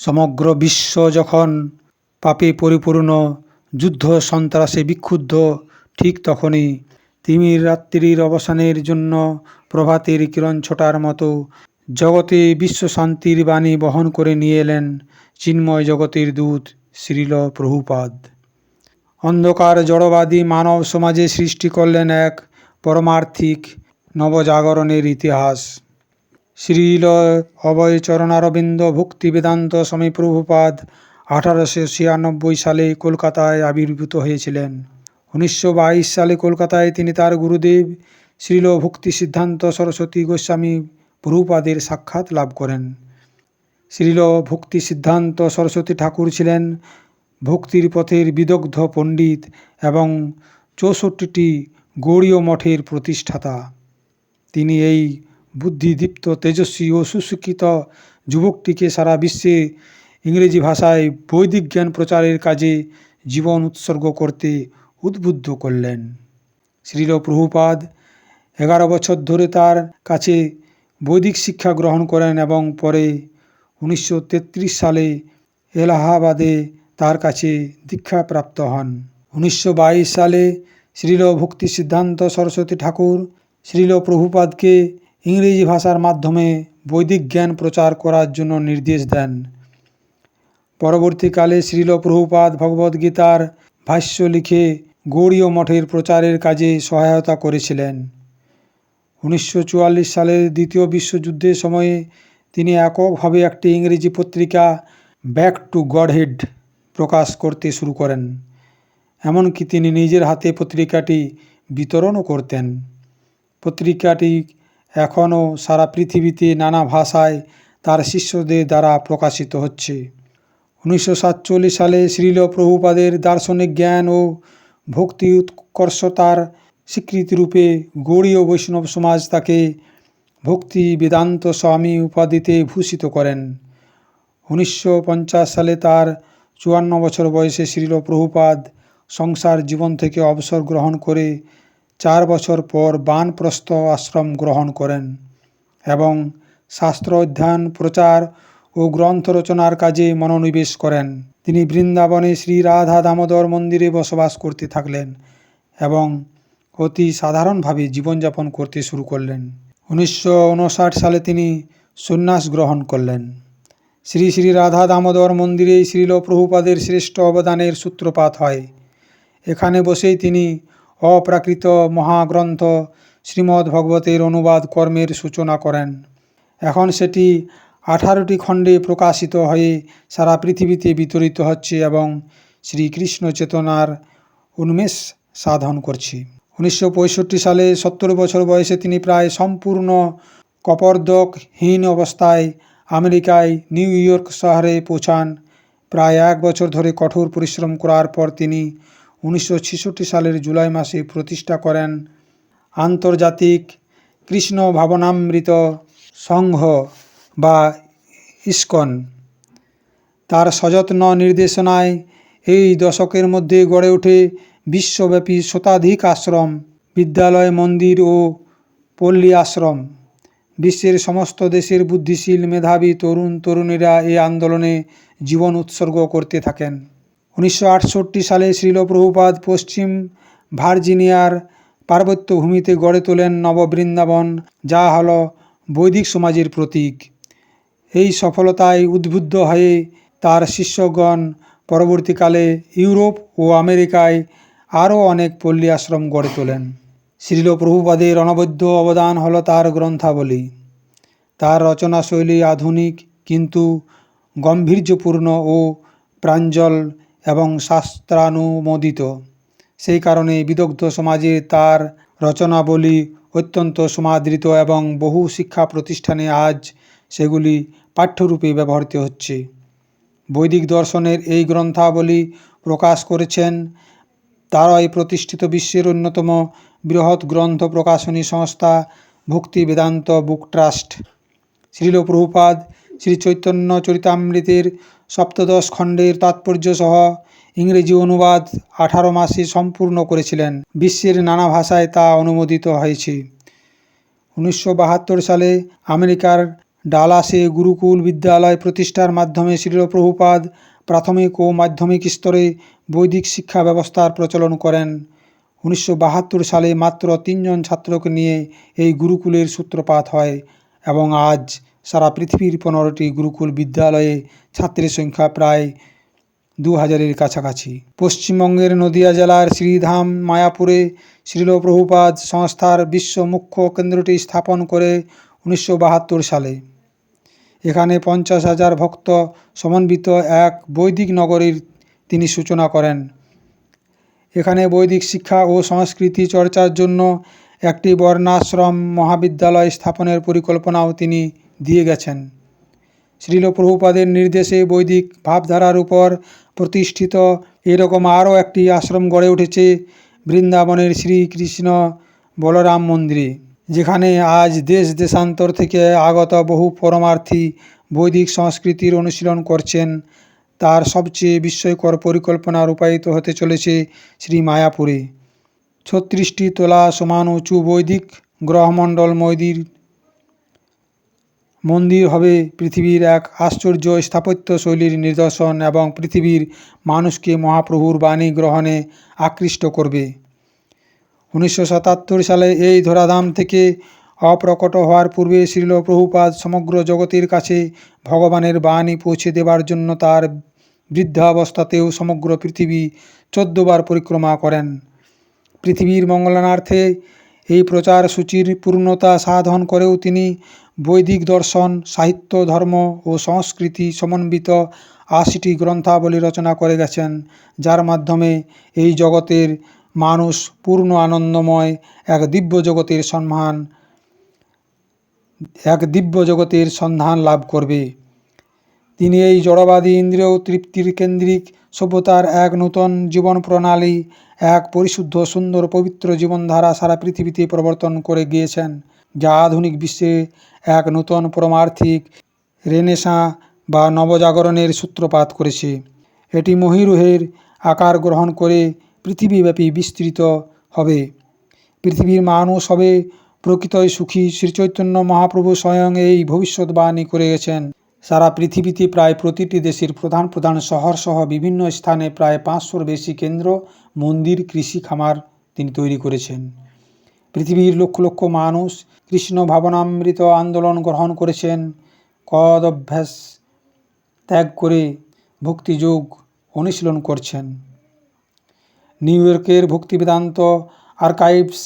সমগ্র বিশ্ব যখন পাপে পরিপূর্ণ, যুদ্ধ সন্ত্রাসে বিক্ষুব্ধ, ঠিক তখনই তিমির রাত্রির অবসানের জন্য প্রভাতের কিরণ ছোটার মতো জগতে বিশ্ব শান্তির বাণী বহন করে নিয়ে এলেন চিন্ময় জগতের দূত শ্রীল প্রভুপাদ। অন্ধকার জড়বাদী মানব সমাজে সৃষ্টি করলেন এক পরমার্থিক নবজাগরণের ইতিহাস। শ্রীল অভয় চরণারবিন্দ ভক্তি বেদান্ত স্বামী প্রভুপাদ আঠারোশো ছিয়ানব্বই সালে কলকাতায় আবির্ভূত হয়েছিলেন। উনিশশো বাইশ সালে কলকাতায় তিনি তার গুরুদেব শ্রীল ভক্তি সিদ্ধান্ত সরস্বতী গোস্বামী প্রভুপাদের সাক্ষাৎ লাভ করেন। শ্রীল ভক্তি সিদ্ধান্ত সরস্বতী ঠাকুর ছিলেন ভক্তির পথের বিদগ্ধ পণ্ডিত এবং চৌষট্টিটি গৌড়ীয় মঠের প্রতিষ্ঠাতা। তিনি এই বুদ্ধিদীপ্ত তেজস্বী ও সুশিক্ষিত যুবকটিকে সারা বিশ্বে ইংরেজি ভাষায় বৈদিক জ্ঞান প্রচারের কাজে জীবন উৎসর্গ করতে উদ্বুদ্ধ করলেন। শ্রীল প্রভুপাদ এগারো বছর ধরে তার কাছে বৈদিক শিক্ষা গ্রহণ করেন এবং পরে উনিশশো তেত্রিশ সালে এলাহাবাদে তার কাছে দীক্ষাপ্রাপ্ত হন। উনিশশো বাইশ সালে শ্রীল ভক্তি সিদ্ধান্ত সরস্বতী ঠাকুর শ্রীল প্রভুপাদকে ইংরেজি ভাষার মাধ্যমে বৈদিক জ্ঞান প্রচার করার জন্য নির্দেশ দেন। পরবর্তীকালে শ্রীল প্রভুপাদ ভগবদ্গীতার ভাষ্য লিখে গৌড়ীয় মঠের প্রচারের কাজে সহায়তা করেছিলেন। উনিশশো চুয়াল্লিশ সালের দ্বিতীয় বিশ্বযুদ্ধের সময়ে তিনি এককভাবে একটি ইংরেজি পত্রিকা ব্যাক টু গডহেড প্রকাশ করতে শুরু করেন। এমনকি তিনি নিজের হাতে পত্রিকাটি বিতরণও করতেন। পত্রিকাটি এখনও সারা পৃথিবীতে নানা ভাষায় তার শিষ্যদের দ্বারা প্রকাশিত হচ্ছে। উনিশশো সাতচল্লিশ সালে শ্রীল প্রভুপাদের দার্শনিক জ্ঞান ও ভক্তি উৎকর্ষতার স্বীকৃতিরূপে গৌড়ীয় বৈষ্ণব সমাজ তাকে ভক্তি বেদান্ত স্বামী উপাধিতে ভূষিত করেন। উনিশশো পঞ্চাশ সালে তার চুয়ান্ন বছর বয়সে শ্রীল প্রভুপাদ সংসার জীবন থেকে অবসর গ্রহণ করে চার বছর পর বানপ্রস্থ আশ্রম গ্রহণ করেন এবং শাস্ত্র অধ্যয়ন, প্রচার ও গ্রন্থ রচনার কাজে মনোনিবেশ করেন। তিনি বৃন্দাবনে শ্রী রাধা দামোদর মন্দিরে বসবাস করতে থাকলেন এবং অতি সাধারণভাবে জীবনযাপন করতে শুরু করলেন। উনিশশো উনষাট সালে তিনি সন্ন্যাস গ্রহণ করলেন। শ্রী শ্রী রাধা দামোদর মন্দিরে শ্রীল প্রভুপাদের শ্রেষ্ঠ অবদানের সূত্রপাত হয়। এখানে বসেই তিনি অপ্রাকৃত মহাগ্রন্থ শ্রীমদ্ ভগবতের অনুবাদ কর্মের সূচনা করেন। এখন সেটি আঠারোটি খণ্ডে প্রকাশিত হয়ে সারা পৃথিবীতে বিতরিত হচ্ছে এবং শ্রীকৃষ্ণ চেতনার উন্মেষ সাধন করছে। উনিশশো পঁয়ষট্টি সালে সত্তর বছর বয়সে তিনি প্রায় সম্পূর্ণ কপর্দকহীন অবস্থায় আমেরিকায় নিউ ইয়র্ক শহরে পৌঁছান। প্রায় এক বছর ধরে কঠোর পরিশ্রম করার পর তিনি উনিশশো ছেষট্টি সালের জুলাই মাসে প্রতিষ্ঠা করেন আন্তর্জাতিক কৃষ্ণ ভাবনামৃত সংঘ বা ইস্কন। তার সযত্ন নির্দেশনায় এই দশকের মধ্যে গড়ে ওঠে বিশ্বব্যাপী শতাধিক আশ্রম, বিদ্যালয়, মন্দির ও পল্লী আশ্রম। বিশ্বের সমস্ত দেশের বুদ্ধিশীল মেধাবী তরুণ তরুণীরা এই আন্দোলনে জীবন উৎসর্গ করতে থাকেন। উনিশশো আটষট্টি সালে শ্রীল প্রভুপাদ পশ্চিম ভার্জিনিয়ার পার্বত্য ভূমিতে গড়ে তোলেন নববৃন্দাবন, যা হল বৈদিক সমাজের প্রতীক। এই সফলতায় উদ্বুদ্ধ হয়ে তার শিষ্যগণ পরবর্তীকালে ইউরোপ ও আমেরিকায় আরও অনেক পল্লী আশ্রম গড়ে তোলেন। শ্রীল প্রভুপাদের অনবদ্য অবদান হল তার গ্রন্থাবলী। তার রচনাশৈলী আধুনিক, কিন্তু গম্ভীর্যপূর্ণ ও প্রাঞ্জল এবং শাস্ত্রানুমোদিত। সেই কারণে বিদগ্ধ সমাজে তার রচনাবলী অত্যন্ত সমাদৃত এবং বহু শিক্ষা প্রতিষ্ঠানে আজ সেগুলি পাঠ্যরূপে ব্যবহৃত হচ্ছে। বৈদিক দর্শনের এই গ্রন্থাবলী প্রকাশ করেছেন তারাই প্রতিষ্ঠিত বিশ্বের অন্যতম বৃহৎ গ্রন্থ প্রকাশনী সংস্থা ভক্তি বেদান্ত বুক ট্রাস্ট। শ্রীল প্রভুপাদ শ্রী চৈতন্য চরিতামৃতের সপ্তদশ খণ্ডের তাৎপর্য সহ ইংরেজি অনুবাদ আঠারো মাসে সম্পূর্ণ করেছিলেন। বিশ্বের নানা ভাষায় তা অনুমোদিত হয়েছে। উনিশশো বাহাত্তর সালে আমেরিকার ডালাসে গুরুকুল বিদ্যালয় প্রতিষ্ঠার মাধ্যমে শ্রীল প্রভুপাদ প্রাথমিক ও মাধ্যমিক স্তরে বৈদিক শিক্ষা ব্যবস্থার প্রচলন করেন। উনিশশো বাহাত্তর সালে মাত্র তিনজন ছাত্রকে নিয়ে এই গুরুকুলের সূত্রপাত হয় এবং আজ সারা পৃথিবীর পনেরোটি গুরুকুল বিদ্যালয়ে ছাত্রের সংখ্যা প্রায় দু হাজারের কাছাকাছি। পশ্চিমবঙ্গের নদিয়া জেলার শ্রীধাম, মায়াপুরে শ্রীল প্রভুপাদ সংস্থার বিশ্ব মুখ্য কেন্দ্রটি স্থাপন করে উনিশশো বাহাত্তর সালে। এখানে পঞ্চাশ হাজার ভক্ত সমন্বিত এক বৈদিক নগরীর তিনি সূচনা করেন। এখানে বৈদিক শিক্ষা ও সংস্কৃতি চর্চার জন্য একটি বর্ণাশ্রম মহাবিদ্যালয় স্থাপনের পরিকল্পনাও তিনি দিয়ে গেছেন। শ্রীল প্রভুপাদের নির্দেশে বৈদিক ভাবধারার উপর প্রতিষ্ঠিত এরকম আরও একটি আশ্রম গড়ে উঠেছে বৃন্দাবনের শ্রীকৃষ্ণ বলরাম মন্দিরে, যেখানে আজ দেশ দেশান্তর থেকে আগত বহু পরমার্থী বৈদিক সংস্কৃতির অনুশীলন করছেন। তার সবচেয়ে বিস্ময়কর পরিকল্পনা রূপায়িত হতে চলেছে শ্রী মায়াপুরে ছত্রিশটি তোলা সমান উঁচু বৈদিক গ্রহমণ্ডল মন্দির মন্দির হবে পৃথিবীর এক আশ্চর্য স্থাপত্য শৈলীর নিদর্শন এবং পৃথিবীর মানুষকে মহাপ্রভুর বাণী গ্রহণে আকৃষ্ট করবে। উনিশশো সাতাত্তর সালে এই ধরাধাম থেকে অপ্রকট হওয়ার পূর্বে শ্রীল প্রভুপাদ সমগ্র জগতের কাছে ভগবানের বাণী পৌঁছে দেবার জন্য তার বৃদ্ধাবস্থাতেও সমগ্র পৃথিবী চোদ্দবার পরিক্রমা করেন। পৃথিবীর মঙ্গলানার্থে এই প্রচার সূচির পূর্ণতা সাধন করেও তিনি বৈদিক দর্শন, সাহিত্য, ধর্ম ও সংস্কৃতি সমন্বিত আশিটি গ্রন্থাবলী রচনা করে গেছেন, যার মাধ্যমে এই জগতের মানুষ পূর্ণ আনন্দময়, এক দিব্য জগতের সম্মান এক দিব্য জগতের সন্ধান লাভ করবে। তিনি এই জড়বাদী ইন্দ্রিয় তৃপ্তির কেন্দ্রিক সভ্যতার এক নূতন জীবন প্রণালী এক পরিশুদ্ধ সুন্দর পবিত্র জীবনধারা সারা পৃথিবীতে প্রবর্তন করে গিয়েছেন। যা আধুনিক বিশ্বে এক নূতন পরমার্থিক রেনেসাঁ বা নবজাগরণের সূত্রপাত করেছে। এটি মহিরুহের আকার গ্রহণ করে পৃথিবীব্যাপী বিস্তৃত হবে। পৃথিবীর মানুষ হবে প্রকৃতই সুখী। শ্রীচৈতন্য মহাপ্রভু স্বয়ং এই ভবিষ্যৎবাণী করে গেছেন। সারা পৃথিবীতে প্রায় প্রতিটি দেশের প্রধান প্রধান শহর সহ বিভিন্ন স্থানে প্রায় পাঁচশোর বেশি কেন্দ্র, মন্দির, কৃষি খামার তিনি তৈরি করেছেন। পৃথিবীর লক্ষ লক্ষ মানুষ কৃষ্ণ ভাবনামৃত আন্দোলন গ্রহণ করেছেন কদ অভ্যাস ত্যাগ করে ভক্তিযোগ অনুশীলন করছেন। নিউ ইয়র্কের ভক্তি বেদান্ত আর্কাইভস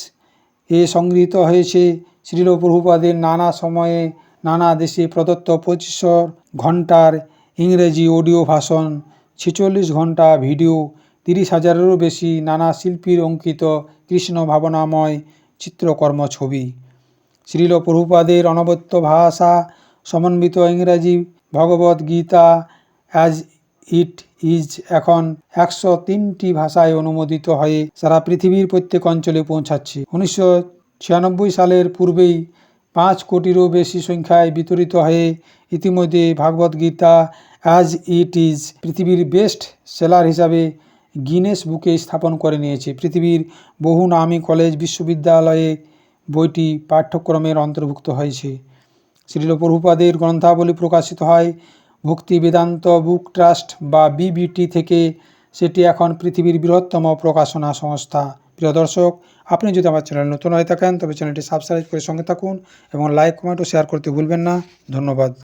এ সংগৃহীত হয়েছে শ্রীল প্রভুপাদের নানা সময়ে নানা দেশে প্রদত্ত পঁচিশশো ঘণ্টার ইংরেজি অডিও ভাষণ, ছেচল্লিশ ঘণ্টা ভিডিও, তিরিশ হাজারেরও বেশি নানা শিল্পীর অঙ্কিত কৃষ্ণ ভাবনাময় চিত্রকর্ম ছবি শ্রীল প্রভুপাদের অনবদ্য ভাষা, সমন্বিত ইংরাজি Bhagavad Gita as it is এখন একশো তিনটি ভাষায় অনুমোদিত হয়ে সারা পৃথিবীর প্রত্যেক অঞ্চলে পৌঁছাচ্ছে। উনিশশো ছিয়ানব্বই সালের পূর্বেই পাঁচ কোটিরও বেশি সংখ্যায় বিতরিত হয়ে ইতিমধ্যে Bhagavad Gita as it is পৃথিবীর বেস্ট সেলার হিসাবে গিনেস বুকে স্থাপন করে নিয়েছে। পৃথিবীর বহু নামী কলেজ, বিশ্ববিদ্যালয়ে বইটি পাঠ্যক্রমের অন্তর্ভুক্ত হয়েছে। শ্রীল প্রভুপাদের গ্রন্থাবলী প্রকাশিত হয় ভক্তি বেদান্ত, বুক ট্রাস্ট বা বিবিটি থেকে। সেটি এখন পৃথিবীর বৃহত্তম প্রকাশনা সংস্থা। প্রিয় দর্শক, আপনি যদি আমার চ্যানেল নতুন হয়ে থাকেন, তবে চ্যানেলটি সাবস্ক্রাইব করে সঙ্গে থাকুন এবং লাইক, কমেন্ট ও শেয়ার করতে ভুলবেন না। ধন্যবাদ।